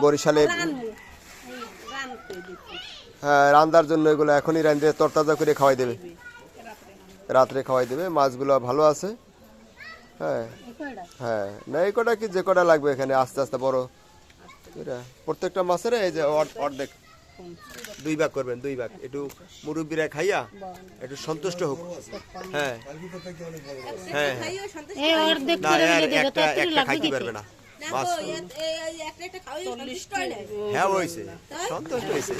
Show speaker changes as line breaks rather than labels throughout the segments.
বরিশালে হ্যাঁ রান্নার জন্য এগুলো এখনই রান্ধে তরতাজা করে খাওয়াই দেবে। রাত্রে খাওয়াই দেবে মাছগুলো ভালো আছে। হ্যাঁ হ্যাঁ না এই কটা কি যে কটা লাগবে এখানে আস্তে আস্তে বড়? প্রত্যেকটা মাছের এই যে অর্ধ- অর্ধেক। দুই ভাগ করবেন দুই ভাগ। একটু মুরব্বীরা খাইয়া একটু সন্তুষ্ট হোক। হ্যাঁ। হ্যাঁ হ্যাঁ। একটা একটা খাইতে পারবে না। হ্যাঁ হয়েছে। সন্তুষ্ট হয়েছে।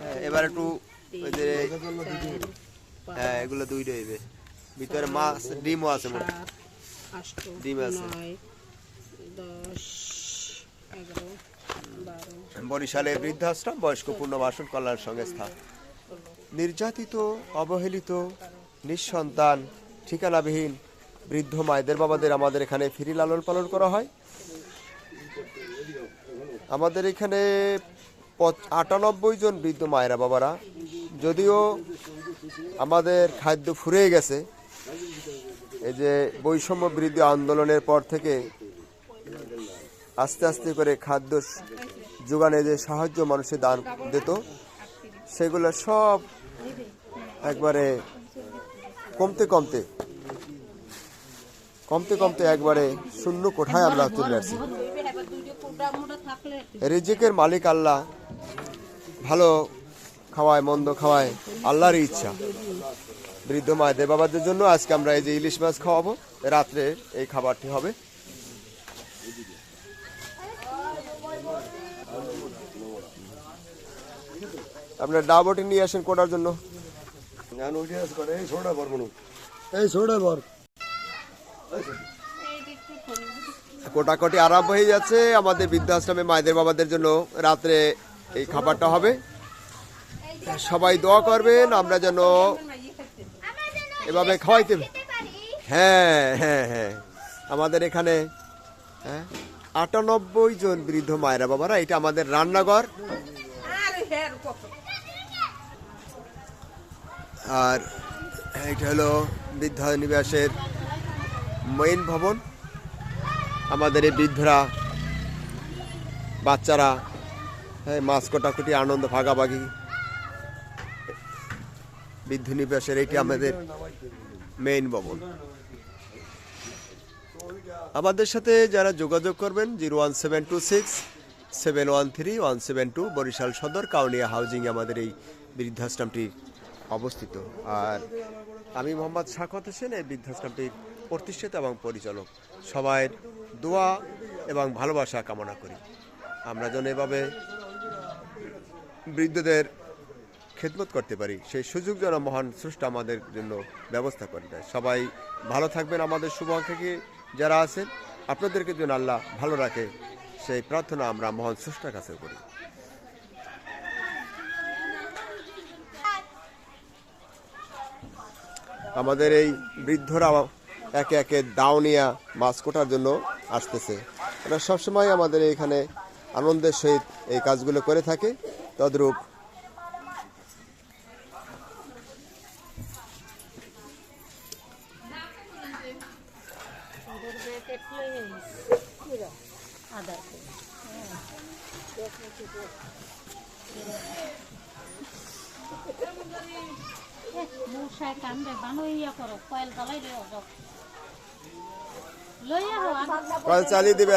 হ্যাঁ, এবার একটু ওই যে হ্যাঁ এগুলো দুইটা হইবে। ভিতরে মাছ ডিমও আছে মোট ডিম আছে।
নয় দশ এগারো বারো।
বরিশালের বৃদ্ধাশ্রম বয়স্ক পুনর্বাসন কল্যাণ সংস্থা। নির্যাতিত অবহেলিত নিঃসন্তান ঠিকানাবিহীন বৃদ্ধ মায়েদের বাবাদের আমাদের এখানে ফ্রি লালন পালন করা হয়। আমাদের এখানে আটানব্বই জন বৃদ্ধ মায়েরা বাবারা, যদিও আমাদের খাদ্য ফুরিয়ে গেছে। এই যে বৈষম্য বৃদ্ধি আন্দোলনের পর থেকে আস্তে আস্তে করে খাদ্য যোগানে যে সাহায্য মানুষে দান দিত, সেগুলো সব একবারে কমতে কমতে কমতে কমতে একবারে শূন্য কোঠায় আমরা চলে আসি রিজিকের মালিক আল্লাহ, ভালো খাওয়ায়, মন্দ খাওয়ায়, আল্লাহরই ইচ্ছা। বৃদ্ধ মায়েদের বাবাদের জন্য আজকে আমরা এই যে ইলিশ মাছ খাওয়াবো, রাত্রে এই খাবারটি হবে। আপনার ডাবটি নিয়ে আসেন কোটার জন্য।
এই বর এই ছোড়া বর।
কোটাকটি আরম্ভ হয়ে যাচ্ছে আমাদের বৃদ্ধাশ্রমে মায়েদের বাবাদের জন্য রাত্রে এই খাবারটা হবে। সবাই দোয়া করবেন, আমরা যেন এভাবে খাওয়াইতে হ্যাঁ হ্যাঁ হ্যাঁ। আমাদের এখানে হ্যাঁ আটানব্বই জন বৃদ্ধ মায়েরা বাবারা, এটা আমাদের রান্নাঘর। আর এটা হলো বৃদ্ধা নিবাসের মেইন ভবন। আমাদের এই বৃদ্ধরা, বাচ্চারা হ্যাঁ মাছ কটাকুটি, আনন্দ, ভাগাভাগি। বৃদ্ধ নিবাসের এটি আমাদের মেইন ভবন। আমাদের সাথে যারা যোগাযোগ করবেন, zero one seven two six, seven one three, one seven two Barisal সদর, কাউনিয়া হাউজিং আমাদের এই বৃদ্ধাশ্রমটি অবস্থিত। আর আমি মোহাম্মদ শাকত হোসেন, এই বৃদ্ধাশ্রমটির প্রতিষ্ঠাতা এবং পরিচালক। সবাই দোয়া এবং ভালোবাসা কামনা করি। আমরা যেন এভাবে বৃদ্ধদের খেদমত করতে পারি। সেই সুযোগ যেন মহান স্রষ্টা আমাদের জন্য ব্যবস্থা করে দেয়। সবাই ভালো থাকবেন আমাদের শুভাকাঙ্ক্ষী যারা আছেন। আপনাদেরকে যেন আল্লাহ ভালো রাখে, সেই প্রার্থনা আমরা মহান স্রষ্টার কাছে করি। আমাদের এই বৃদ্ধরা একে একে দাউনিয়া মাছ কোটার জন্য আসতেছে। এরা সবসময় আমাদের এখানে আনন্দের সহিত এই কাজগুলো করে থাকে। তদ্রূপ
কান্দে বানো ইয়া করো, কয়েল হো
কল চালিয়ে
দিবে